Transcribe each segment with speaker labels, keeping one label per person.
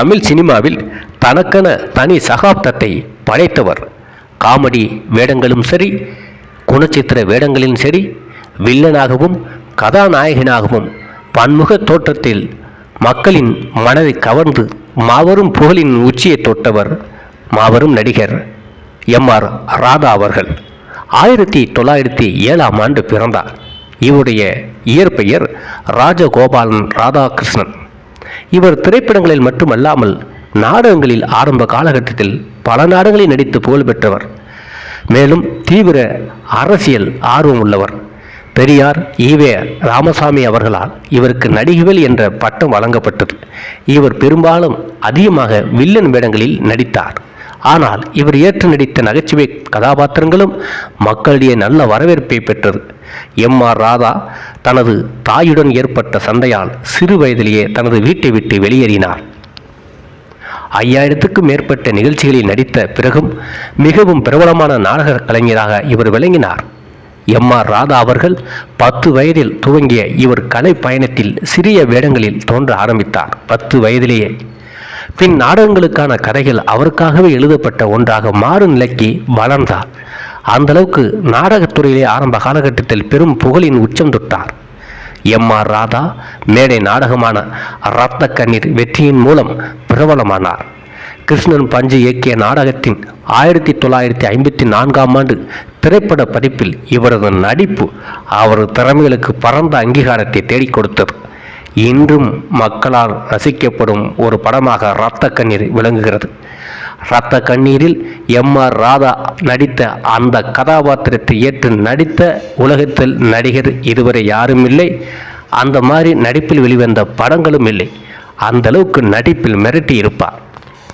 Speaker 1: தமிழ் சினிமாவில் தனக்கென தனி சகாப்தத்தை படைத்தவர். காமெடி வேடங்களும் சரி குணச்சித்திர வேடங்களிலும் சரி வில்லனாகவும் கதாநாயகனாகவும் பன்முக தோற்றத்தில் மக்களின் மனதை கவர்ந்து மாபெரும் புகழின் உச்சியை தொட்டவர் மாபெரும் நடிகர் எம் ஆர் ராதா அவர்கள். ஆயிரத்தி தொள்ளாயிரத்தி ஏழாம் ஆண்டு பிறந்தார். இவருடைய இயற்பெயர் ராஜகோபாலன் ராதாகிருஷ்ணன். இவர் திரைப்படங்களில் மட்டுமல்லாமல் நாடகங்களில் ஆரம்ப காலகட்டத்தில் பல நாடகங்களில் நடித்து புகழ் பெற்றவர். மேலும் தீவிர அரசியல் ஆர்வம் உள்ளவர். பெரியார் ஈவே ராமசாமி அவர்களால் இவருக்கு நடிகவேல் என்ற பட்டம் வழங்கப்பட்டது. இவர் பெரும்பாலும் அதிகமாக வில்லன் வேடங்களில் நடித்தார். ஆனால் இவர் ஏற்று நடித்த நகைச்சுவை கதாபாத்திரங்களும் மக்களிடையே நல்ல வரவேற்பை பெற்றது. எம் ஆர் ராதா தனது தாயுடன் ஏற்பட்ட சண்டையால் சிறு வயதிலேயே தனது வீட்டை விட்டு வெளியேறினார். ஐயாயிரத்துக்கும் மேற்பட்ட நிகழ்ச்சிகளில் நடித்த பிறகும் மிகவும் பிரபலமான நாடக கலைஞராக இவர் விளங்கினார். எம் ஆர் ராதா அவர்கள் பத்து வயதில் துவங்கிய இவர் கலை பயணத்தில் சிறிய வேடங்களில் தோன்ற ஆரம்பித்தார். பத்து வயதிலேயே பின் நாடகங்களுக்கான கதைகள் அவருக்காகவே எழுதப்பட்ட ஒன்றாக மாறும் நிலைக்கு வளர்ந்தார் அந்த அளவுக்கு நாடகத்துறையிலே ஆரம்ப காலகட்டத்தில் பெரும் புகழின் உச்சம் தொட்டார். எம் ஆர் ராதா மேடை நாடகமான ரத்த கண்ணீர் வெற்றியின் மூலம் பிரபலமானார். கிருஷ்ணன் பஞ்சு இயக்கிய நாடகத்தின் ஆயிரத்தி தொள்ளாயிரத்தி ஐம்பத்தி நான்காம் ஆண்டு திரைப்பட பதிப்பில் இவரது நடிப்பு அவரது திறமைகளுக்கு பரந்த அங்கீகாரத்தை தேடிக் கொடுத்தது. இன்றும் மக்களால் ரசிக்கப்படும் ஒரு படமாக இரத்த கண்ணீர் விளங்குகிறது. இரத்த கண்ணீரில் எம் ஆர் ராதா நடித்த அந்த கதாபாத்திரத்தை ஏற்று நடித்த உலகத்தில் நடிகர் இதுவரை யாரும் இல்லை. அந்த மாதிரி நடிப்பில் வெளிவந்த படங்களும் இல்லை. அந்த அளவுக்கு நடிப்பில் மிரட்டி இருப்பார்.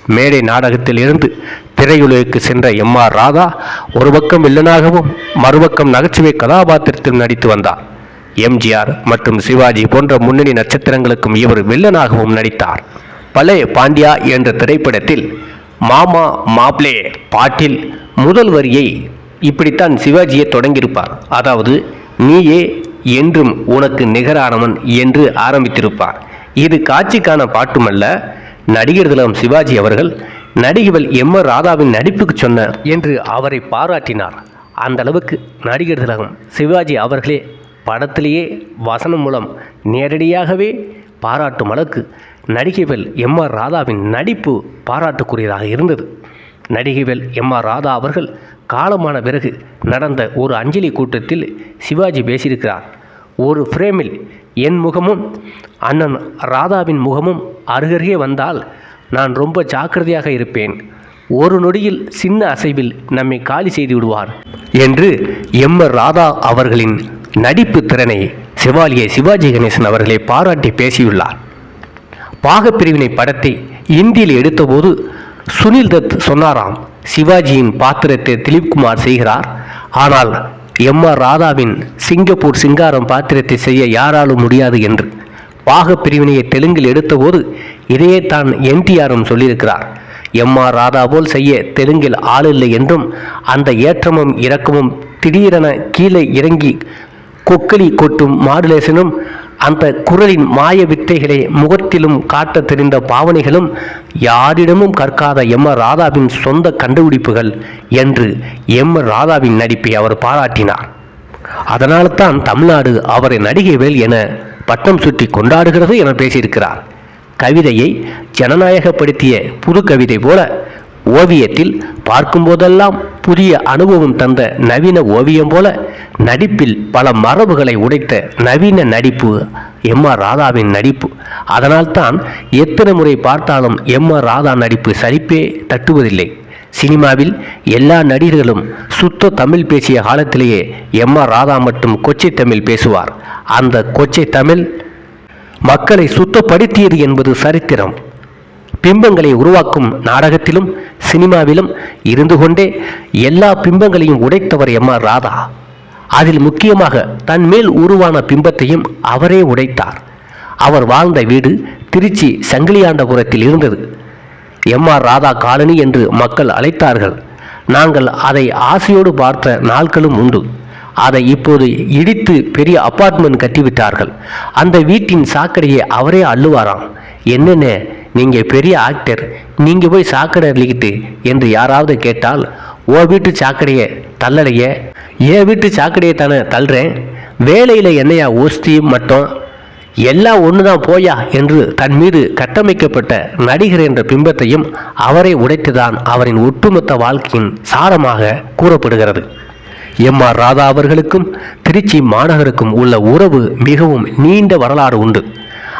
Speaker 1: மேடை நாடகத்தில் இருந்து திரையுலகுக்கு சென்ற எம் ஆர் ராதா ஒரு பக்கம் வில்லனாகவும் மறுபக்கம் நகைச்சுவை கதாபாத்திரத்தில் நடித்து வந்தார். எம்ஜிஆர் மற்றும் சிவாஜி போன்ற முன்னணி நட்சத்திரங்களுக்கும் இவர் வில்லனாகவும் நடித்தார். பலே பாண்டியா என்ற திரைப்படத்தில் மாமா மாப்ளே பாட்டில் முதல் வரியை இப்படித்தான் சிவாஜியை தொடங்கியிருப்பார். அதாவது நீயே என்றும் உனக்கு நிகரானவன் என்று ஆரம்பித்திருப்பார். இது காட்சிக்கான பாட்டுமல்ல நடிகர் திலகம் சிவாஜி அவர்கள் நடிகவல் எம் ஆர் ராதாவின் நடிப்புக்கு சொன்னார் என்று அவரை பாராட்டினார். அந்த அளவுக்கு நடிகர் திலகம் சிவாஜி அவர்களே படத்திலேயே வசனம் மூலம் நேரடியாகவே பாராட்டும் அளவுக்கு நடிகைவேல் எம் ஆர் ராதாவின் நடிப்பு பாராட்டுக்குரியதாக இருந்தது. நடிகைவேல் எம் ஆர் ராதா அவர்கள் காலமான பிறகு நடந்த ஒரு அஞ்சலி கூட்டத்தில் சிவாஜி பேசியிருக்கிறார். ஒரு ஃப்ரேமில் என் முகமும் அண்ணன் ராதாவின் முகமும் அருகருகே வந்தால் நான் ரொம்ப ஜாக்கிரதையாக இருப்பேன். ஒரு நொடியில் சின்ன அசைவில் நம்மை காலி செய்து விடுவார். என்று எம் ஆர் ராதா அவர்களின் நடிப்பு திறனை சிவாலியை சிவாஜி கணேசன் அவர்களை பாராட்டி பேசியுள்ளார். பாகப்பிரிவினை படத்தை இந்தியில் எடுத்தபோது சுனில் தத் சொன்னாராம் சிவாஜியின் பாத்திரத்தை திலீப்குமார் செய்கிறார். ஆனால் எம் ஆர் ராதாவின் சிங்கப்பூர் சிங்காரம் பாத்திரத்தை செய்ய யாராலும் முடியாது என்று பாகப்பிரிவினையை தெலுங்கில் எடுத்தபோது இதையே தான் என்டிஆரும் சொல்லியிருக்கிறார். எம் ஆர் ராதா போல் செய்ய தெலுங்கில் ஆளில்லை என்றும் அந்த ஏற்றமும் இறக்கமும் திடீரென கீழே இறங்கி கொக்களி கொட்டும் மாடுலேசனும் அந்த குரலின் மாய வித்தைகளை முகத்திலும் காட்ட தெரிந்த பாவனைகளும் யாரிடமும் கற்காத எம் ஆர் ராதாவின் சொந்த கண்டுபிடிப்புகள் என்று எம் ஆர் ராதாவின் நடிப்பை அவர் பாராட்டினார். அதனால்தான் தமிழ்நாடு அவரை நடிகைவேல் என பட்டம் சுட்டி கொண்டாடுகிறது என பேசியிருக்கிறார். கவிதையை ஜனநாயகப்படுத்திய புது கவிதை போல ஓவியத்தில் பார்க்கும்போதெல்லாம் புதிய அனுபவம் தந்த நவீன ஓவியம் போல நடிப்பில் பல மரபுகளை உடைத்த நவீன நடிப்பு எம் ஆர் ராதாவின் நடிப்பு. அதனால்தான் எத்தனை முறை பார்த்தாலும் எம் ஆர் ராதா நடிப்பு சரிப்பே தட்டுவதில்லை. சினிமாவில் எல்லா நடிகர்களும் சுத்த தமிழ் பேசிய காலத்திலேயே எம் ஆர் ராதா மட்டும் கொச்சை தமிழ் பேசுவார். அந்த கொச்சை தமிழ் மக்களை சுத்தப்படுத்தியது என்பது சரித்திரம். பிம்பங்களை உருவாக்கும் நாடகத்திலும் சினிமாவிலும் இருந்து கொண்டே எல்லா பிம்பங்களையும் உடைத்தவர் எம் ஆர் ராதா. அதில் முக்கியமாக தன் மேல் உருவான பிம்பத்தையும் அவரே உடைத்தார். அவர் வாழ்ந்த வீடு திருச்சி சங்கிலியாண்டபுரத்தில் இருந்தது. எம் ஆர் ராதா காலனி என்று மக்கள் அழைத்தார்கள். நாங்கள் அதை ஆசையோடு பார்த்த நாட்களும் உண்டு. அதை இப்போது இடித்து பெரிய அப்பார்ட்மெண்ட் கட்டிவிட்டார்கள். அந்த வீட்டின் சாக்கடையை அவரே அள்ளுவாராம். என்னென்ன நீங்கள் பெரிய ஆக்டர் நீங்கள் போய் சாக்கடை அள்ளிக்கிட்டு என்று யாராவது கேட்டால் ஓ வீட்டு சாக்கடையை தள்ளலைய. என் வீட்டு சாக்கடையை தானே தள்ளுறேன்? வேலையில் என்னையா ஓஸ்தியும் மட்டும்? எல்லாம் ஒண்ணுதான் போயா? என்று தன் மீது கட்டமைக்கப்பட்ட நடிகர் என்ற பிம்பத்தையும் அவரை உடைத்துதான் அவரின் ஒட்டுமொத்த வாழ்க்கையின் சாரமாக கூறப்படுகிறது. எம் ஆர் ராதா அவர்களுக்கும் திருச்சி மாநகருக்கும் உள்ள உறவு மிகவும் நீண்ட வரலாறு உண்டு.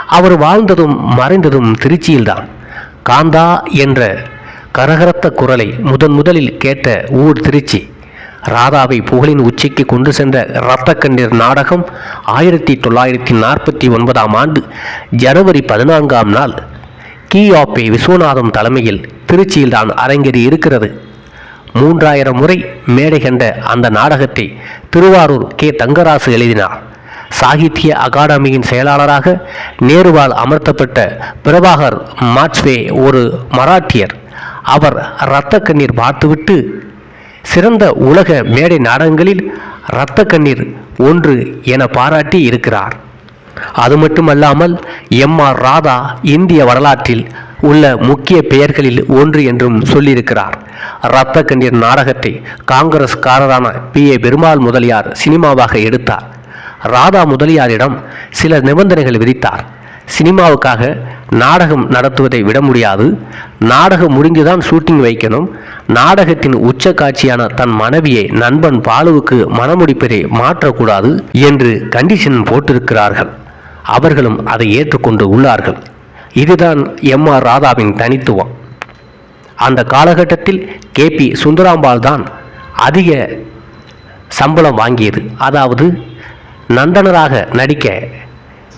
Speaker 1: அவர் வாழ்ந்ததும் மறைந்ததும் திருச்சியில்தான். காந்தா என்ற கரகரத்த குரலை முதன் முதலில் கேட்ட ஊர் திருச்சி ராதாவை புகழின் உச்சிக்கு கொண்டு சென்ற இரத்தக்கண்ணீர் நாடகம் ஆயிரத்தி தொள்ளாயிரத்தி நாற்பத்தி ஒன்பதாம் ஆண்டு ஜனவரி பதினான்காம் நாள் கிஆபி விஸ்வநாதம் தலைமையில் திருச்சியில்தான் அரங்கேறி இருக்கிறது. மூன்றாயிரம் முறை மேடை கண்ட அந்த நாடகத்தை திருவாரூர் கே தங்கராசு எழுதினார். சாகித்ய அகாடமியின் செயலாளராக நேருவால் அமர்த்தப்பட்ட பிரபாகர் மாட்ஸ்வே ஒரு மராட்டியர். அவர் இரத்த கண்ணீர் பார்த்துவிட்டு சிறந்த உலக மேடை நாடகங்களில் இரத்த கண்ணீர் ஒன்று என பாராட்டி இருக்கிறார். அது மட்டுமல்லாமல் எம். ஆர். ராதா இந்திய வரலாற்றில் உள்ள முக்கிய பெயர்களில் ஒன்று என்றும் சொல்லியிருக்கிறார். இரத்த கண்ணீர் நாடகத்தை காங்கிரஸ்காரரான பி. ஏ. பெருமாள் முதலியார் சினிமாவாக எடுத்தார். ராதா முதலியாரிடம் சில நிபந்தனைகள் விதித்தார். சினிமாவுக்காக நாடகம் நடத்துவதை விட முடியாது. நாடகம் முடிந்துதான் ஷூட்டிங் வைக்கணும். நாடகத்தின் உச்ச காட்சியான தன் மனைவியை நண்பன் பாலுவுக்கு மனமுடிப்பதை மாற்றக்கூடாது என்று கண்டிஷன் போட்டிருக்கிறார்கள். அவர்களும் அதை ஏற்றுக்கொண்டு உள்ளார்கள். இதுதான் எம் ஆர் ராதாவின் தனித்துவம். அந்த காலகட்டத்தில் கே பி சுந்தராம்பாள் தான் அதிக சம்பளம் வாங்கியது. அதாவது நந்தனராக நடிக்க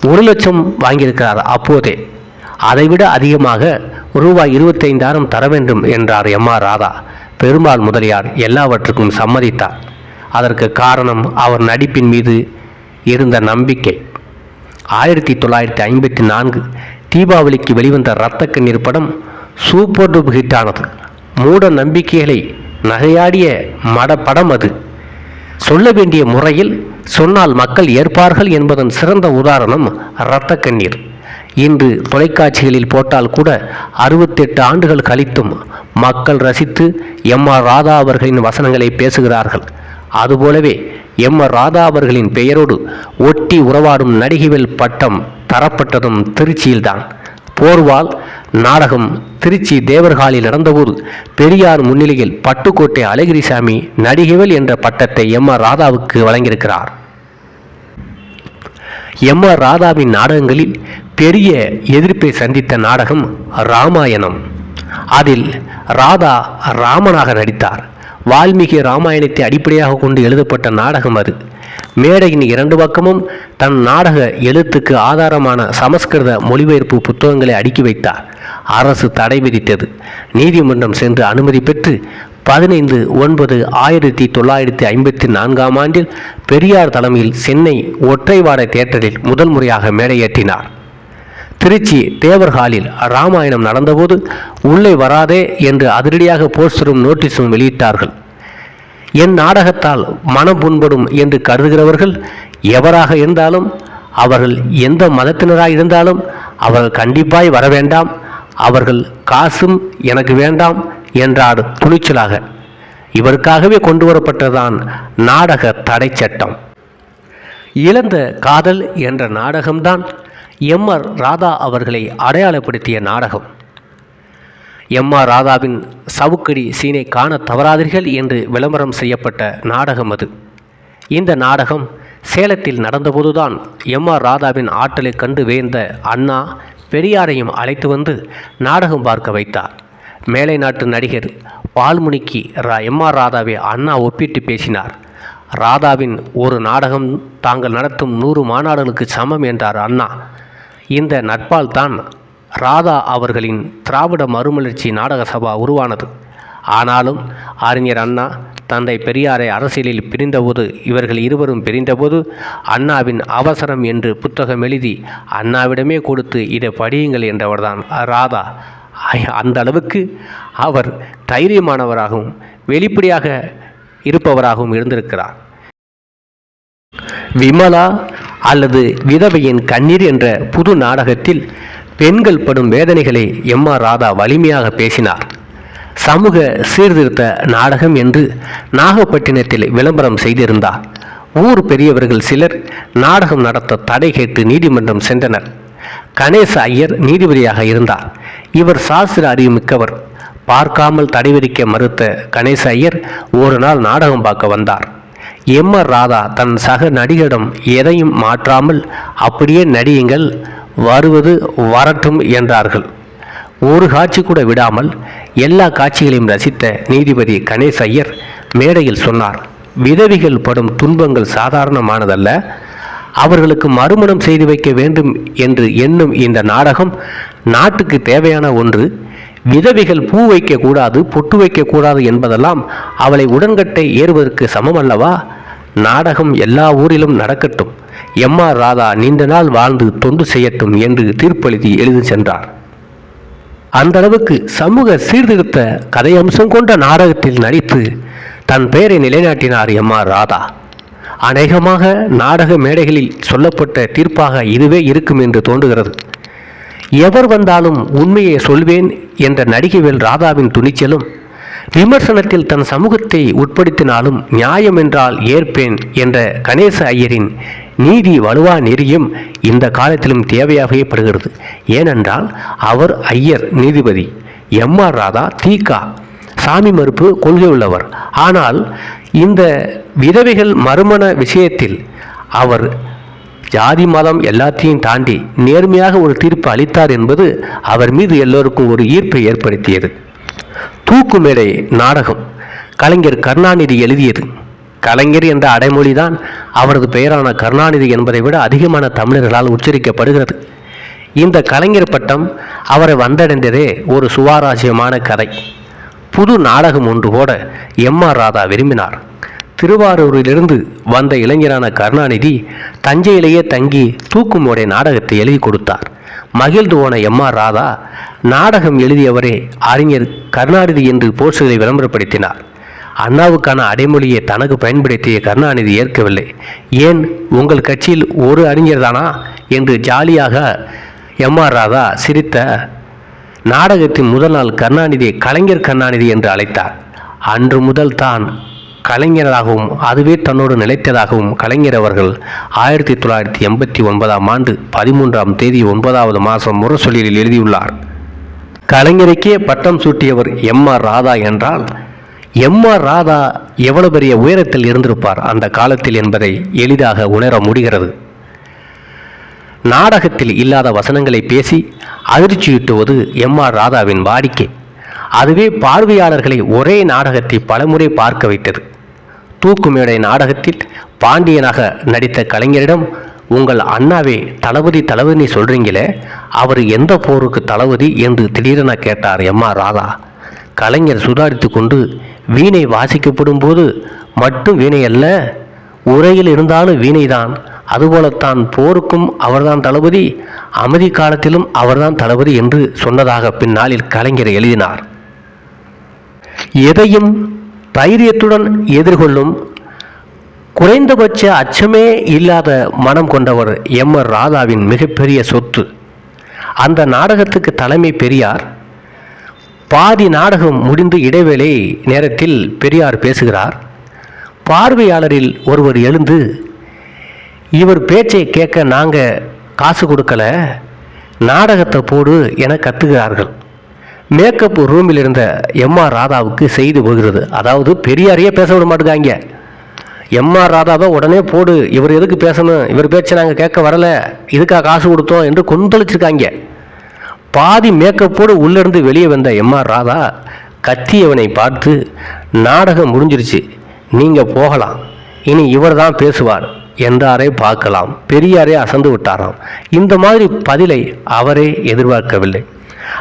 Speaker 1: ஒரு லட்சம் வாங்கியிருக்கிறார் அப்போதே. அதைவிட அதிகமாக ரூபாய் இருபத்தைந்தாயிரம் தர வேண்டும் என்றார் எம் ஆர் ராதா. பெருமாள் முதலியார் எல்லாவற்றுக்கும் சம்மதித்தார். அதற்கு காரணம் அவர் நடிப்பின் மீது இருந்த நம்பிக்கை. ஆயிரத்தி தொள்ளாயிரத்தி ஐம்பத்தி நான்கு தீபாவளிக்கு வெளிவந்த இரத்த கண்ணீர் படம் சூப்பர் டூப் ஹிட்டானது. மூட நம்பிக்கைகளை நகையாடிய மட படம் அது. சொல்ல வேண்டிய முறையில் சொன்னால் மக்கள் ஏற்பார்கள் என்பதன் சிறந்த உதாரணம் இரத்த கண்ணீர். இன்று தொலைக்காட்சிகளில் போட்டால் கூட அறுபத்தெட்டு ஆண்டுகள் கழித்தும் மக்கள் ரசித்து எம் ஆர் ராதா அவர்களின் வசனங்களை பேசுகிறார்கள். அதுபோலவே எம் ஆர் ராதா அவர்களின் பெயரோடு ஒட்டி உறவாடும் நடிகைவில் பட்டம் தரப்பட்டதும் திருச்சியில்தான். போர்வால் நாடகம் திருச்சி தேவர்காலில் நடந்தபோது பெரியார் முன்னிலையில் பட்டுக்கோட்டை அழகிரிசாமி நடிகைவல் என்ற பட்டத்தை எம் ஆர் ராதாவுக்கு வழங்கியிருக்கிறார். எம் ஆர் ராதாவின் நாடகங்களில் பெரிய எதிர்ப்பை சந்தித்த நாடகம் ராமாயணம். அதில் ராதா ராமனாக நடித்தார். வால்மீகி ராமாயணத்தை அடிப்படையாக கொண்டு எழுதப்பட்ட நாடகம் அது. மேடையின் இரண்டு பக்கமும் தன் நாடக எழுத்துக்கு ஆதாரமான சமஸ்கிருத மொழிபெயர்ப்பு புத்தகங்களை அடுக்கி வைத்தார். அரசு தடை விதித்தது. நீதிமன்றம் சென்று அனுமதி பெற்று பதினைந்து ஒன்பது ஆயிரத்தி தொள்ளாயிரத்தி ஐம்பத்தி நான்காம் ஆண்டில் பெரியார் தலைமையில் சென்னை ஒற்றைவாடை தேட்டரில் முதல் முறையாக மேடையேற்றினார். திருச்சி தேவர் ஹாலில் ராமாயணம் நடந்தபோது உள்ளே வராதே என்று அதிரடியாக போஸ்டரும் நோட்டீஸும் வெளியிட்டார்கள். என் நாடகத்தால் மனம் புண்படும் என்று கருதுகிறவர்கள் எவராக இருந்தாலும் அவர்கள் எந்த மதத்தினராக இருந்தாலும் அவர்கள் கண்டிப்பாய் வர வேண்டாம் அவர்கள் காசும் எனக்கு வேண்டாம். என்றார் துணிச்சலாக. இவருக்காகவே கொண்டு வரப்பட்டதான் நாடக தடை சட்டம். இழந்த காதல் என்ற நாடகம்தான் எம் ஆர் ராதா அவர்களை அடையாளப்படுத்திய நாடகம். எம் ஆர் ராதாவின் சவுக்கடி சீனை காண தவறாதீர்கள் என்று விளம்பரம் செய்யப்பட்ட நாடகம் அது. இந்த நாடகம் சேலத்தில் நடந்தபோதுதான் எம் ஆர் ராதாவின் ஆற்றலை கண்டு வேந்த அண்ணா பெரியாரையும் அழைத்து வந்து நாடகம் பார்க்க வைத்தார். மேலை நாட்டு நடிகர் பால்முனிக்கு ரா எம் ஆர் ராதாவை அண்ணா ஒப்பிட்டு பேசினார். ராதாவின் ஒரு நாடகம் தாங்கள் நடத்தும் நூறு மாநாடுகளுக்கு சமம் என்றார் அண்ணா. இந்த நட்பால் தான் ராதா அவர்களின் திராவிட மறுமலர்ச்சி நாடக சபா உருவானது. ஆனாலும் அறிஞர் அண்ணா தந்தை பெரியாரை அரசியலில் பிரிந்தபோது இவர்கள் இருவரும் பிரிந்தபோது அண்ணாவின் அவசரம் என்று புத்தகம் எழுதி அண்ணாவிடமே கொடுத்து இதை படியுங்கள் என்றவர்தான். ராதா அந்த அளவுக்கு அவர் தைரியமானவராகவும் வெளிப்படையாக இருப்பவராகவும் இருந்திருக்கிறார். விமலா அல்லது விதவையின் கண்ணீர் என்ற புது நாடகத்தில் பெண்கள் படும் வேதனைகளை எம் ஆர் ராதா வலிமையாக பேசினார். சமூக சீர்திருத்த நாடகம் என்று நாகப்பட்டினத்தில் விளம்பரம் செய்திருந்தார். ஊர் பெரியவர்கள் சிலர் நாடகம் நடத்த தடை கேட்டு நீதிமன்றம் சென்றனர். கணேச ஐயர் நீதிபதியாக இருந்தார். இவர் சாஸ்திர அறிவு மிக்கவர். பார்க்காமல் தடை விதிக்க மறுத்த கணேச ஐயர் ஒரு நாள் நாடகம் பார்க்க வந்தார். எம் ஆர் ராதா தன் சக நடிகரிடம் எதையும் மாற்றாமல் அப்படியே நடியுங்கள் வருவது வரட்டும் என்றார்கள். ஒரு காட்சி கூட விடாமல் எல்லா காட்சிகளையும் ரசித்த நீதிபதி கணேச ஐயர் மேடையில் சொன்னார் விதவிகள் படும் துன்பங்கள் சாதாரணமானதல்ல அவர்களுக்கு மறுமணம் செய்து வைக்க வேண்டும் என்று எண்ணும் இந்த நாடகம் நாட்டுக்கு தேவையான ஒன்று. விதவிகள் பூ வைக்கக்கூடாது பொட்டு வைக்கக்கூடாது என்பதெல்லாம் அவளை உடன்கட்டை ஏறுவதற்கு சமமல்லவா? நாடகம் எல்லா ஊரிலும் நடக்கட்டும். எம் ஆர் ராதா நீண்ட நாள் வாழ்ந்து தொண்டு செய்யட்டும் என்று தீர்ப்பளித்து எழுதி சென்றார். அந்த அளவுக்கு சமூக சீர்திருத்த கதையம்சம் கொண்ட நாடகத்தில் நடித்து தன் பெயரை நிலைநாட்டினார் எம் ஆர் ராதா. அநேகமாக நாடக மேடைகளில் சொல்லப்பட்ட தீர்ப்பாக இதுவே இருக்கும் என்று தோன்றுகிறது. எவர் வந்தாலும் உண்மையை சொல்வேன் என்ற நடிகைவேல் ராதாவின் துணிச்சலும் விமர்சனத்தில் தன் சமூகத்தை உட்படுத்தினாலும் நியாயம் என்றால் ஏற்பேன் என்ற கணேச ஐயரின் நீதி வலுவா நெறியும் இந்த காலத்திலும் தேவையாகவே படுகிறது. ஏனென்றால் அவர் ஐயர் நீதிபதி. எம் ஆர் ராதா தீகா சாமி மறுப்பு கொள்கை உள்ளவர் ஆனால் இந்த விதவைகள் மறுமண விஷயத்தில் அவர் ஜாதி மதம் எல்லாத்தையும் தாண்டி நேர்மையாக ஒரு தீர்ப்பு அளித்தார் என்பது அவர் மீது எல்லோருக்கும் ஒரு ஈர்ப்பை ஏற்படுத்தியது. தூக்கு மேடை நாடகம். கலைஞர் கருணாநிதி எழுதியது. கலைஞர் என்ற அடைமொழிதான் அவரது பெயரான கருணாநிதி என்பதை விட அதிகமான தமிழர்களால் உச்சரிக்கப்படுகிறது. இந்த கலைஞர் பட்டம் அவரை வந்தடைந்ததே ஒரு சுவாரஸ்யமான கதை. புது நாடகம் ஒன்று போட எம் ஆர் ராதா விரும்பினார். திருவாரூரிலிருந்து வந்த இளைஞரான கருணாநிதி தஞ்சையிலேயே தங்கி தூக்குமோடைய நாடகத்தை எழுதி கொடுத்தார். மகிழ்ந்து போன எம் ஆர் ராதா நாடகம் எழுதியவரே அறிஞர் கருணாநிதி என்று போஸ்டரை விளம்பரப்படுத்தினார். அண்ணாவுக்கான அடைமொழியை தனக்கு பயன்படுத்திய கருணாநிதி ஏற்கவில்லை. ஏன் உங்கள் கட்சியில் ஒரு அறிஞர் தானா என்று ஜாலியாக எம் ஆர் ராதா சிரித்த நாடகத்தின் முதல் நாள் கருணாநிதியை கலைஞர் கருணாநிதி என்று அழைத்தார். அன்று முதல் தான் கலைஞராகவும் அதுவே தன்னோடு நிலைத்ததாகவும் கலைஞர் அவர்கள் ஆயிரத்தி தொள்ளாயிரத்தி எண்பத்தி ஒன்பதாம் ஆண்டு பதிமூன்றாம் தேதி ஒன்பதாவது மாதம் முரசொலியில் எழுதியுள்ளார். கலைஞருக்கே பட்டம் சூட்டியவர் எம் ஆர் ராதா என்றால் எம் ஆர் ராதா எவ்வளவு பெரிய உயரத்தில் இருந்திருப்பார் அந்த காலத்தில் என்பதை எளிதாக உணர முடிகிறது. நாடகத்தில் இல்லாத வசனங்களை பேசி அதிர்ச்சியூட்டுவது எம் ஆர் ராதாவின் வாடிக்கை. அதுவே பார்வையாளர்களை ஒரே நாடகத்தை பலமுறை பார்க்க வைத்தது. தூக்குமேடை நாடகத்தில் பாண்டியனாக நடித்த கலைஞரிடம் உங்கள் அண்ணாவே தளபதி தளபதி சொல்கிறீங்களே அவர் எந்த போருக்கு தளபதி? என்று திடீரென கேட்டார் எம் ஆர் ராதா. கலைஞர் சுதாரித்து கொண்டு வீணை வாசிக்கப்படும் போது மட்டும் வீணை அல்ல உரையில் இருந்தாலும் வீணைதான். அதுபோலத்தான் போருக்கும் அவர்தான் தளபதி அமைதி காலத்திலும் அவர்தான் தளபதி என்று சொன்னதாக பின்னாளில் கலைஞர் எழுதினார். எதையும் தைரியத்துடன் எதிர்கொள்ளும் குறைந்தபட்ச அச்சமே இல்லாத மனம் கொண்டவர் எம் ஆர் ராதாவின் மிகப்பெரிய சொத்து. அந்த நாடகத்துக்கு தலைமை பெரியார் பாதி நாடகம் முடிந்து இடைவேளை நேரத்தில் பெரியார் பேசுகிறார். பார்வையாளரில் ஒருவர் எழுந்து இவர் பேச்சை கேட்க நாங்கள் காசு கொடுக்கல நாடகத்தை போடு என கத்துகிறார்கள். மேக்கப் ரூமில் இருந்த எம். ஆர். ராதாவுக்கு செய்து போகிறது. அதாவது பெரியாரையே பேச விட மாட்டேங்காங்க எம். ஆர். ராதாவை உடனே போடு இவர் எதுக்கு பேசணும்? இவர் பேச்சை நாங்கள் கேட்க வரல இதுக்காக காசு கொடுத்தோம் என்று கொந்தளிச்சிருக்காங்க. பாதி மேக்கப்போடு உள்ளிருந்து வெளியே வந்த எம். ஆர். ராதா கத்தியவனை பார்த்து நாடகம் முடிஞ்சிருச்சு. நீங்கள் போகலாம். இனி இவர் தான் பேசுவார். என்றாரே பார்க்கலாம். பெரியாரே அசந்து விட்டாராம். இந்த மாதிரி பதிலை அவரே எதிர்பார்க்கவில்லை.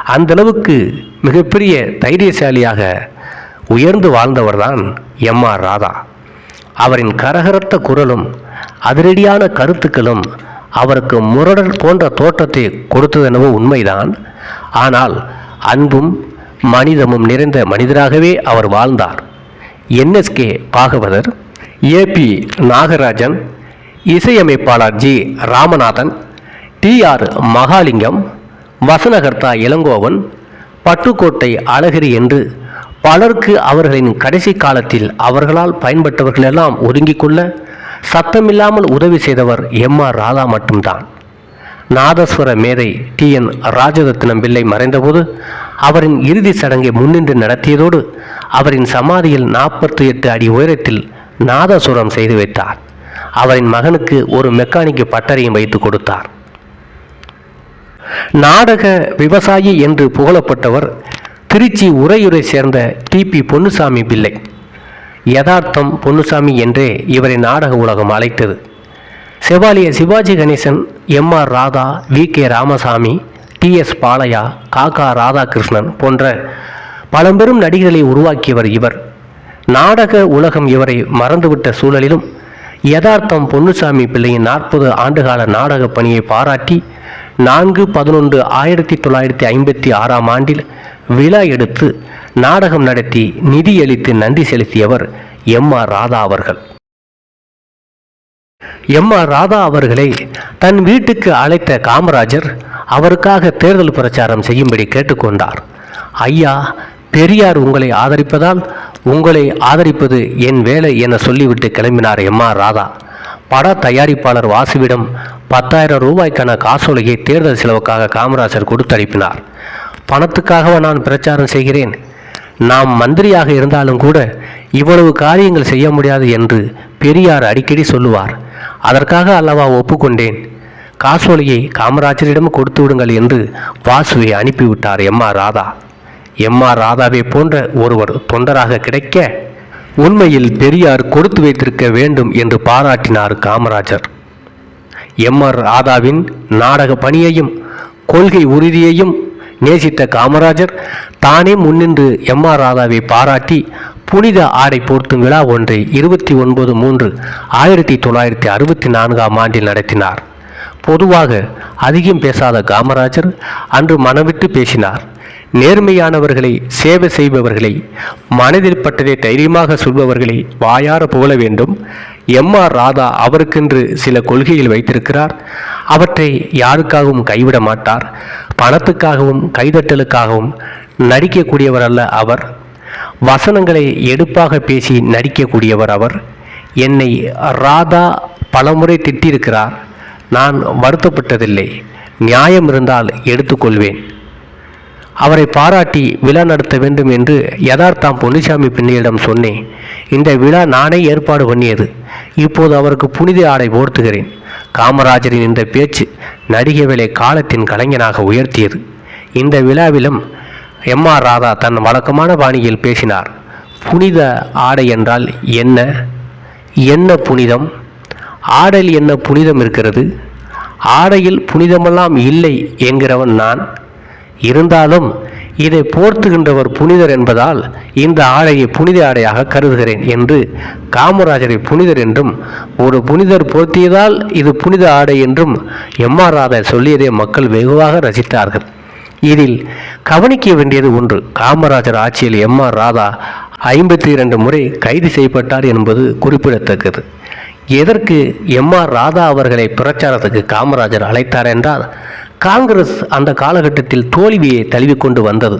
Speaker 1: அந்தளவுக்கு மிகப்பெரிய தைரியசாலியாக உயர்ந்து வாழ்ந்தவர்தான் எம் ஆர் ராதா. அவரின் கரகரத்த குரலும் அதிரடியான கருத்துக்களும் அவருக்கு முரடல் போன்ற தோற்றத்தை கொடுத்ததெனவோ உண்மைதான். ஆனால் அன்பும் மனிதமும் நிறைந்த மனிதராகவே அவர் வாழ்ந்தார். என்எஸ்கே பாகவதர் ஏபி நாகராஜன் இசையமைப்பாளர் G Ramanathan T R Mahalingam வசனகர்த்தா Elangovan Pattukkottai அழகிரி என்று பலருக்கு அவர்களின் கடைசி காலத்தில் அவர்களால் பயன்பட்டவர்களெல்லாம் ஒதுங்கிக் கொள்ள சத்தமில்லாமல் உதவி செய்தவர் எம் ஆர் ராதா மட்டும்தான். நாதஸ்வர மேதை டி. என். ராஜரத்னம் பிள்ளை மறைந்தபோது அவரின் இறுதி சடங்கை முன்னின்று நடத்தியதோடு அவரின் சமாதியில் நாற்பத்தி எட்டு அடி உயரத்தில் நாதசுரம் செய்து வைத்தார். அவரின் மகனுக்கு ஒரு மெக்கானிக்கு பட்டறையும் வைத்து கொடுத்தார். நாடக விவசாயி என்று புகழப்பட்டவர் திருச்சி உரையுரை சேர்ந்த டிபி பொன்னுசாமி பிள்ளை. யதார்த்தம் பொன்னுசாமி என்றே இவரை நாடக உலகம் அழைத்தது. Chevalier Sivaji Ganesan M R Radha V K Ramasamy T S Balaiah Kaka Radhakrishnan போன்ற பழம்பெரும் நடிகர்களை உருவாக்கியவர் இவர். நாடக உலகம் இவரை மறந்துவிட்ட சூழலிலும் யதார்த்தம் பொன்னுசாமி பிள்ளையின் நாற்பது ஆண்டுகால நாடக பணியை பாராட்டி நான்கு பதினொன்று ஆயிரத்தி தொள்ளாயிரத்தி ஐம்பத்தி ஆறாம் ஆண்டில் விழா எடுத்து நாடகம் நடத்தி நிதியளித்து நன்றி செலுத்தியவர் எம் ஆர் ராதா அவர்கள். எம் ஆர் ராதா அவர்களை தன் வீட்டுக்கு அழைத்த காமராஜர் அவருக்காக தேர்தல் பிரச்சாரம் செய்யும்படி கேட்டுக்கொண்டார். ஐயா பெரியார் உங்களை ஆதரிப்பதால் உங்களை ஆதரிப்பது என் வேலை என சொல்லிவிட்டு கிளம்பினார் எம் ஆர் ராதா. பட தயாரிப்பாளர் வாசுவிடம் பத்தாயிரம் ரூபாய்க்கான காசோலையை தேர்தல் செலவுக்காக காமராஜர் கொடுத்தனுப்பினார் பணத்துக்காகவா நான் பிரச்சாரம் செய்கிறேன்? நாம் மந்திரியாக இருந்தாலும் கூட இவ்வளவு காரியங்கள் செய்ய முடியாது என்று பெரியார் அடிக்கடி சொல்லுவார். அதற்காக அல்லவா ஒப்புக்கொண்டேன். காசோலையை காமராஜரிடம் கொடுத்து விடுங்கள் என்று வாசுவை அனுப்பிவிட்டார் M. R. Radha. M. R. ராதாவை போன்ற ஒருவர் தொண்டராக கிடைக்க உண்மையில் பெரியார் கொடுத்து வைத்திருக்க வேண்டும் என்று பாராட்டினார் காமராஜர். எம். ஆர். ராதாவின் நாடக பணியையும் கொள்கை உறுதியையும் நேசித்த காமராஜர் தானே முன்னின்று எம் ஆர் ராதாவை பாராட்டி புனித ஆடை போர்த்தும் விழா ஒன்றை இருபத்தி ஒன்பது மூன்று ஆயிரத்தி தொள்ளாயிரத்தி அறுபத்தி நான்காம் ஆண்டில் நடத்தினார். பொதுவாக அதிகம் பேசாத காமராஜர் அன்று மனவிட்டு பேசினார். நேர்மையானவர்களை சேவை செய்பவர்களை மனதில் பட்டதை தைரியமாக சொல்பவர்களை வாயார புகழ வேண்டும். எம் ஆர் ராதா அவருக்கென்று சில கொள்கைகள் வைத்திருக்கிறார். அவற்றை யாருக்காகவும் கைவிட மாட்டார். பணத்துக்காகவும் கைதட்டலுக்காகவும் நடிக்கக்கூடியவர் அல்ல அவர். வசனங்களை எடுப்பாக பேசி நடிக்கக்கூடியவர் அவர். என்னை ராதா பலமுறை திட்டியிருக்கிறார். நான் வருத்தப்பட்டதில்லை. நியாயம் இருந்தால் எடுத்துக்கொள்வேன். அவரை பாராட்டி விழா நடத்த வேண்டும் என்று யதார்த்தாம் பொன்னிசாமி பிள்ளையிடம் சொன்னேன். இந்த விழா நானே ஏற்பாடு பண்ணியது. இப்போது அவருக்கு புனித ஆடை போர்த்துகிறேன். காமராஜரின் இந்த பேச்சு நடிகை வேலை காலத்தின் கலைஞனாக உயர்த்தியது. இந்த விழாவிலும் எம் ஆர் ராதா தன் வழக்கமான பாணியில் பேசினார். புனித ஆடை என்றால் என்ன? என்ன புனிதம்? ஆடையில் என்ன புனிதம் இருக்கிறது? ஆடையில் புனிதமெல்லாம் இல்லை என்கிறவன் நான். இருந்தாலும் இதை போர்த்துகின்றவர் புனிதர் என்பதால் இந்த ஆடையை புனித ஆடையாக கருதுகிறேன் என்று காமராஜரை புனிதர் என்றும் ஒரு புனிதர் போர்த்தியதால் இது புனித ஆடை என்றும் எம் ஆர் ராதா சொல்லியதை மக்கள் வெகுவாக ரசித்தார்கள். இதில் கவனிக்க வேண்டியது ஒன்று காமராஜர் ஆட்சியில் எம் ஆர் ராதா ஐம்பத்தி இரண்டு முறை கைது செய்யப்பட்டார் என்பது குறிப்பிடத்தக்கது. எதற்கு எம் ஆர் ராதா அவர்களை பிரச்சாரத்துக்கு காமராஜர் அழைத்தார் என்றால் காங்கிரஸ் அந்த காலகட்டத்தில் தோல்வியை தழுவிக்கொண்டு வந்தது.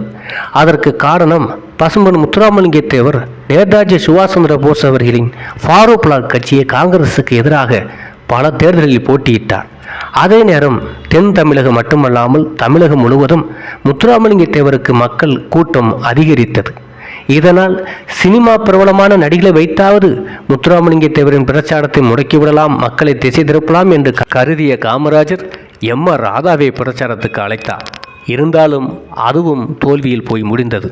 Speaker 1: அதற்கு காரணம் பசும்பன் முத்துராமலிங்க தேவர் நேதாஜி சுபாஷ் சந்திர போஸ் அவர்களின் ஃபாரூக் பிளாக் கட்சியை காங்கிரசுக்கு எதிராக பல தேர்தலில் போட்டியிட்டார். அதே நேரம் தென் தமிழகம் மட்டுமல்லாமல் தமிழகம் முழுவதும் முத்துராமலிங்க தேவருக்கு மக்கள் கூட்டம் அதிகரித்தது. இதனால் சினிமா பிரபலமான நடிகளை வைத்தாவது முத்துராமலிங்க தேவரின் பிரச்சாரத்தை முடக்கிவிடலாம் மக்களை திசை திருப்பலாம் என்று கருதிய காமராஜர் எம் ஆர் ராதாவை பிரச்சாரத்துக்கு அழைத்தார். இருந்தாலும் அதுவும் தோல்வியில் போய் முடிந்தது.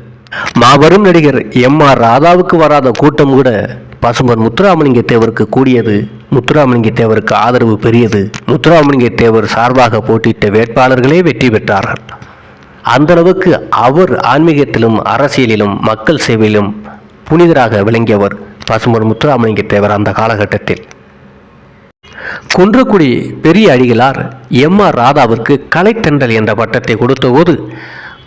Speaker 1: மாபெரும் நடிகர் எம் ஆர் ராதாவுக்கு வராத கூட்டம் கூட பசும்பன் முத்துராமலிங்க தேவருக்கு கூடியது. முத்துராமலிங்க தேவருக்கு ஆதரவு பெரியது. முத்துராமலிங்க தேவர் சார்பாக போட்டியிட்ட வேட்பாளர்களே வெற்றி பெற்றார்கள். அந்த அளவுக்கு அவர் ஆன்மீகத்திலும் அரசியலிலும் மக்கள் சேவையிலும் புனிதராக விளங்கியவர் பசுமர் முத்துராமலிங்க தேவர் அந்த காலகட்டத்தில். குன்றக்குடி பெரிய அடிகளார் எம் ஆர் ராதாவிற்கு கலைத்தென்றல் என்ற பட்டத்தை கொடுத்தபோது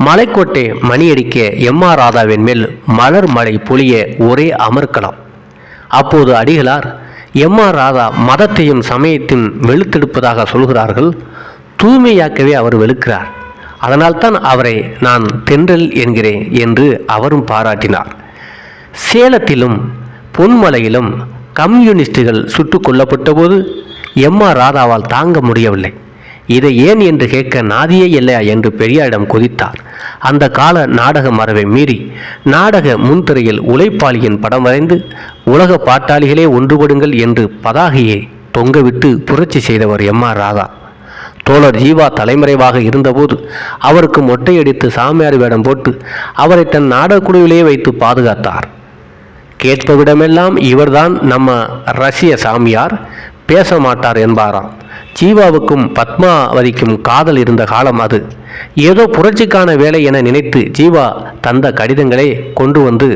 Speaker 1: மலைக்கோட்டை மணியடிக்க எம் ஆர் ராதாவின் மேல் மலர் மழை பொழிய ஒரே அமர்க்கலாம். அப்போது அடிகளார் எம் ஆர் ராதா மதத்தையும் சமயத்தையும் வெளுத்தெடுப்பதாக சொல்கிறார்கள் தூய்மையாக்கவே அவர் வெளுக்கிறார். அதனால்தான் அவரை நான் தென்றல் என்கிறேன் என்று அவரும் பாராட்டினார். சேலத்திலும் பொன்மலையிலும் கம்யூனிஸ்டுகள் சுட்டுக் கொல்லப்பட்டபோது எம் ஆர் ராதாவால் தாங்க முடியவில்லை. இதை ஏன் என்று கேட்க நாதியே இல்லையா என்று பெரியாரிடம் கொதித்தார். அந்த கால நாடக மரபை மீறி நாடக முன்திரையில் உழைப்பாளியின் படம் வரைந்து உலக பாட்டாளிகளே ஒன்றுபடுங்கள் என்று பதாகையை தொங்கவிட்டு புரட்சி செய்தவர் எம் ஆர் ராதா. தோழர் ஜீவா தலைமறைவாக இருந்தபோது அவருக்கு மொட்டையடித்து சாமியார் வேடம் போட்டு அவரை தன் நாடகக்குழுவிலே வைத்து பாதுகாத்தார். கேட்பவிடமெல்லாம் இவர்தான் நம்ம ரஷ்ய சாமியார் பேச மாட்டார் என்பாராம். ஜீவாவுக்கும் பத்மாவதிக்கும் காதல் இருந்த காலம் அது. ஏதோ புரட்சிக்கான வேலை என நினைத்து ஜீவா தந்த கடிதங்களை கொண்டு வந்து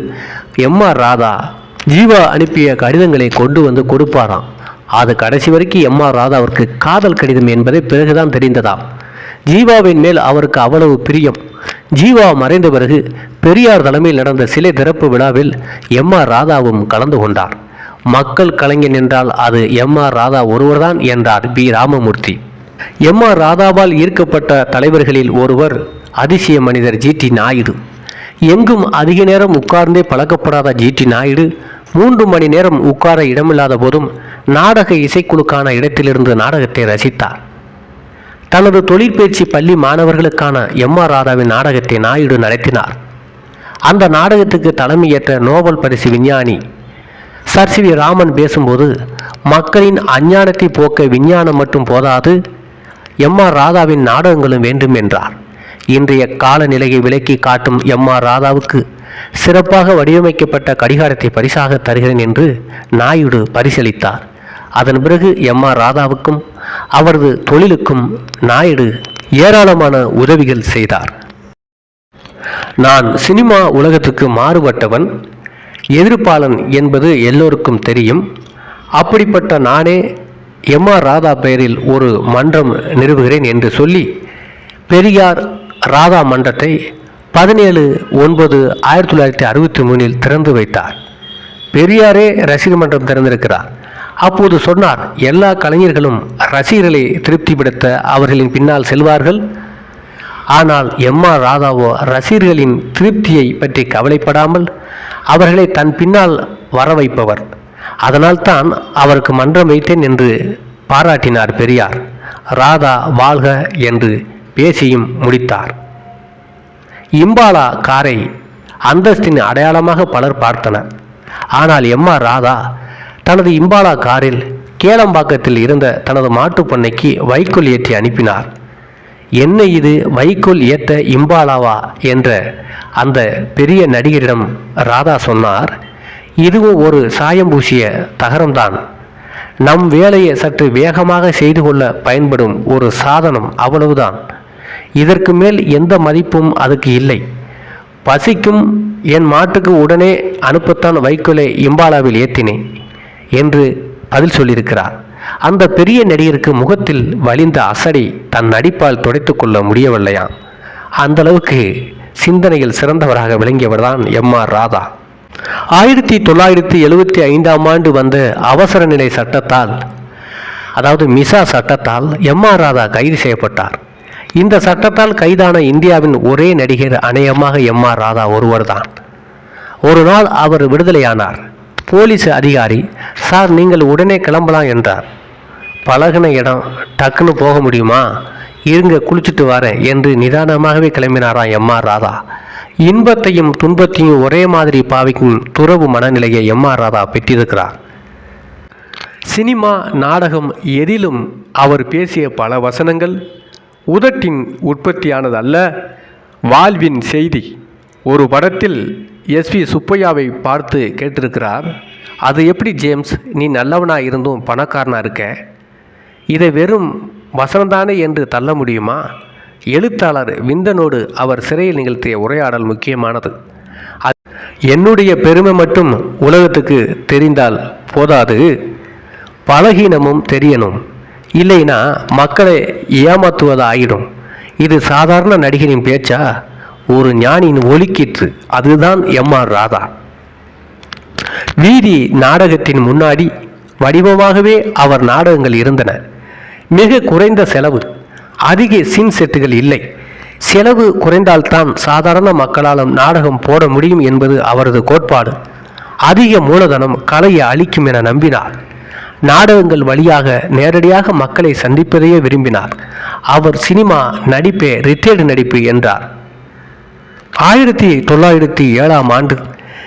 Speaker 1: எம் ஆர் ராதா ஜீவா அனுப்பிய கடிதங்களை கொண்டு வந்து கொடுப்பாராம். அது கடைசி வரைக்கும் எம் ஆர் ராதாவிற்கு காதல் கடிதம் என்பதை பிறகுதான் தெரிந்ததாம் ஜீவாவின் மேல் அவருக்கு அவ்வளவு பிரியம். ஜீவா மறைந்த பிறகு பெரியார் தலைமையில் நடந்த சிலை திறப்பு விழாவில் எம் ஆர் ராதாவும் கலந்து கொண்டார். மக்கள் கலைஞன் என்றால் அது எம் ஆர் ராதா ஒருவர்தான் என்றார் பி. ராமமூர்த்தி. எம் ஆர் ராதாவால் ஈர்க்கப்பட்ட தலைவர்களில் ஒருவர் அதிசய மனிதர் ஜி. டி. நாயுடு. எங்கும் அதிக நேரம் உட்கார்ந்தே பழக்கப்படாத ஜி. டி. நாயுடு மூன்று மணி நேரம் உட்கார இடமில்லாத போதும் நாடக இசைக்குழுக்கான இடத்திலிருந்து நாடகத்தை ரசித்தார். தனது தொழிற்பயிற்சி பள்ளி மாணவர்களுக்கான எம் ஆர் ராதாவின் நாடகத்தை நாயுடு நடத்தினார். அந்த நாடகத்துக்கு தலைமையேற்ற நோபல் பரிசு விஞ்ஞானி சர் சி வி ராமன் பேசும்போது மக்களின் அஞ்ஞானத்தை போக்க விஞ்ஞானம் மட்டும் போதாது எம் ஆர் ராதாவின் நாடகங்களும் வேண்டும் என்றார். இன்றைய காலநிலையை விலக்கி காட்டும் எம் ஆர் ராதாவுக்கு சிறப்பாக வடிவமைக்கப்பட்ட கடிகாரத்தை பரிசாக தருகிறேன் என்று நாயுடு பரிசளித்தார். அதன் பிறகு எம் ஆர் ராதாவுக்கும் அவரது தொழிலுக்கும் நாயுடு ஏராளமான உதவிகள் செய்தார். நான் சினிமா உலகத்துக்கு மாறுபட்டவன் எதிர்ப்பாளன் என்பது எல்லோருக்கும் தெரியும். அப்படிப்பட்ட நானே எம் ஆர் ராதா பெயரில் ஒரு மன்றம் நிறுவுகிறேன் என்று சொல்லி பெரியார் ராதா மன்றத்தை பதினேழு ஒன்பது ஆயிரத்தி தொள்ளாயிரத்தி அறுபத்தி மூணில் திறந்து வைத்தார். பெரியாரே ரசிகர் மன்றம் திறந்திருக்கிறார். அப்போது சொன்னார் எல்லா கலைஞர்களும் ரசிகர்களை திருப்திப்படுத்த அவர்களின் பின்னால் செல்வார்கள். ஆனால் எம் ஆர் ராதாவோ ரசிகர்களின் திருப்தியை பற்றி கவலைப்படாமல் அவர்களை தன் பின்னால் வர வைப்பவர் அதனால்தான் அவருக்கு மன்றம் வைத்தேன் என்று பாராட்டினார் பெரியார். ராதா வாழ்க என்று பேசியும் முடித்தார். இம்பாலா காரை அந்தஸ்தின் அடையாளமாக பலர் பார்த்தனர். ஆனால் எம் ஆர் ராதா தனது இம்பாலா காரில் கேளம்பாக்கத்தில் இருந்த தனது மாட்டுப் பண்ணைக்கு வைக்கோல் ஏற்றி அனுப்பினார். என்ன இது? வைக்கோல் ஏத்த இம்பாலாவா? என்ற அந்த பெரிய நடிகரிடம் ராதா சொன்னார். இதுவும் ஒரு சாயம் பூசிய தகரம்தான். நம் வேலையை சற்று வேகமாக செய்து கொள்ள பயன்படும் ஒரு சாதனம் அவ்வளவுதான். இதற்கு மேல் எந்த மதிப்பும் அதுக்கு இல்லை. பசிக்கும் என் மாட்டுக்கு உடனே அனுப்பத்தான் வைக்கோலை இம்பாலாவில் ஏற்றினேன் என்று பதில் சொல்லியிருக்கிறார். அந்த பெரிய நடிகருக்கு முகத்தில் வலிந்த அசடை தன் நடிப்பால் துடைத்து கொள்ள முடியவில்லையாம் அந்த அளவுக்கு சிந்தனையில் சிறந்தவராக விளங்கியவர்தான் எம் ஆர் ராதா. ஆயிரத்தி தொள்ளாயிரத்தி எழுவத்தி ஐந்தாம் ஆண்டு வந்த அவசர நிலை சட்டத்தால் அதாவது மிசா சட்டத்தால் எம் ஆர் ராதா கைது செய்யப்பட்டார். இந்த சட்டத்தால் கைதான இந்தியாவின் ஒரே நடிகர் அநேகமாக எம் ஆர் ராதா ஒருவர்தான். ஒரு நாள் அவர் விடுதலையானார். போலீஸ் அதிகாரி சார் நீங்கள் உடனே கிளம்பலாம் என்றார். பழகின இடம் டக்குன்னு போக முடியுமா? இருங்க குளிச்சுட்டு வரேன் என்று நிதானமாகவே கிளம்பினாராம் எம் ஆர் ராதா. இன்பத்தையும் துன்பத்தையும் ஒரே மாதிரி பாவிக்கும் துறவு மனநிலையை எம் ஆர் ராதா பெற்றிருக்கிறார். சினிமா நாடகம் எதிலும் அவர் பேசிய பல வசனங்கள் உதட்டின் உற்பத்தியானது அல்ல வாழ்வின் செய்தி. ஒரு படத்தில் எஸ்வி சுப்பையாவை பார்த்து கேட்டிருக்கிறார் அது எப்படி ஜேம்ஸ்? நீ நல்லவனா இருந்தும் பணக்காரனாக இருக்க? இதை வெறும் வசனம்தானே என்று தள்ள முடியுமா? எழுத்தாளர் விந்தனோடு அவர் சிறையில் நிகழ்த்திய உரையாடல் முக்கியமானது. அது என்னுடைய பெருமை மட்டும் உலகத்துக்கு தெரிந்தால் போதாது பலகீனமும் தெரியணும். இல்லைன்னா மக்களை ஏமாத்துவதா ஆயிடும் இது சாதாரண நடிகரின் பேச்சா? ஒரு ஞானியின் ஒலிக்கிற்று. அதுதான் எம் ஆர் ராதா. வீதி நாடகத்தின் முன்னாடி வடிவமாகவே அவர் நாடகங்கள் இருந்தன. மிக குறைந்த செலவு. அதிக சீன் செட்டுகள் இல்லை. செலவு குறைந்தால்தான் சாதாரண மக்களாலும் நாடகம் போட முடியும் என்பது அவரது கோட்பாடு. அதிக மூலதனம் கலையை அளிக்கும் என நம்பினார். நாடகங்கள் வழியாக நேரடியாக மக்களை சந்திப்பதையே விரும்பினார். அவர் சினிமா நடிப்பே ரிட்டையர்டு நடிப்பு என்றார். ஆயிரத்தி தொள்ளாயிரத்தி ஏழாம் ஆண்டு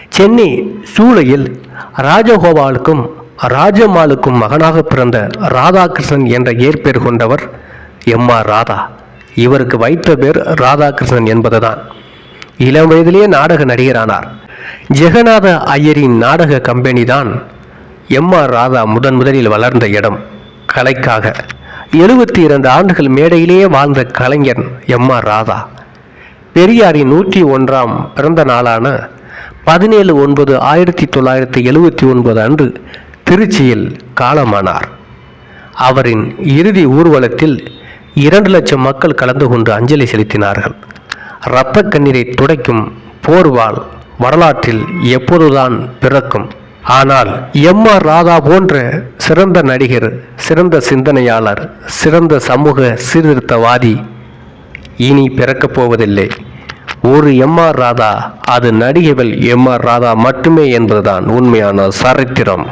Speaker 1: சென்னை சூளையில் ராஜகோபாலுக்கும் ராஜம்மாளுக்கும் மகனாக பிறந்த ராதாகிருஷ்ணன் என்ற இயற்பெயர் கொண்டவர் எம் ஆர் ராதா. இவருக்கு வைத்த பேர் ராதாகிருஷ்ணன் என்பதுதான். இளம் வயதிலேயே நாடக நடிகரானார். ஜெகநாத ஐயரின் நாடக கம்பெனி தான் எம் ஆர் ராதா முதன் முதலில் வளர்ந்த இடம் கலைக்காக. எழுபத்தி இரண்டு ஆண்டுகள் மேடையிலேயே வாழ்ந்த கலைஞர் எம் ஆர் ராதா. பெரியாரின் நூற்றி ஒன்றாம் பிறந்த நாளான பதினேழு ஒன்பது ஆயிரத்தி தொள்ளாயிரத்தி எழுபத்தி ஒன்பது அன்று திருச்சியில் காலமானார். அவரின் இறுதி ஊர்வலத்தில் இரண்டு லட்சம் மக்கள் கலந்து கொண்டு அஞ்சலி செலுத்தினார்கள். இரத்த கண்ணீரை துடைக்கும் போர்வால் வரலாற்றில் எப்போதுதான் பிறக்கும். ஆனால் எம் ஆர் ராதா போன்ற சிறந்த நடிகர் சிறந்த சிந்தனையாளர் சிறந்த சமூக சீர்திருத்தவாதி இனி பிறக்கப் போவதில்லை. ஒரு எம் ஆர் ராதா அது நடிகர்கள் எம் ஆர் ராதா மட்டுமே என்பதுதான் உண்மையான சரித்திரம்.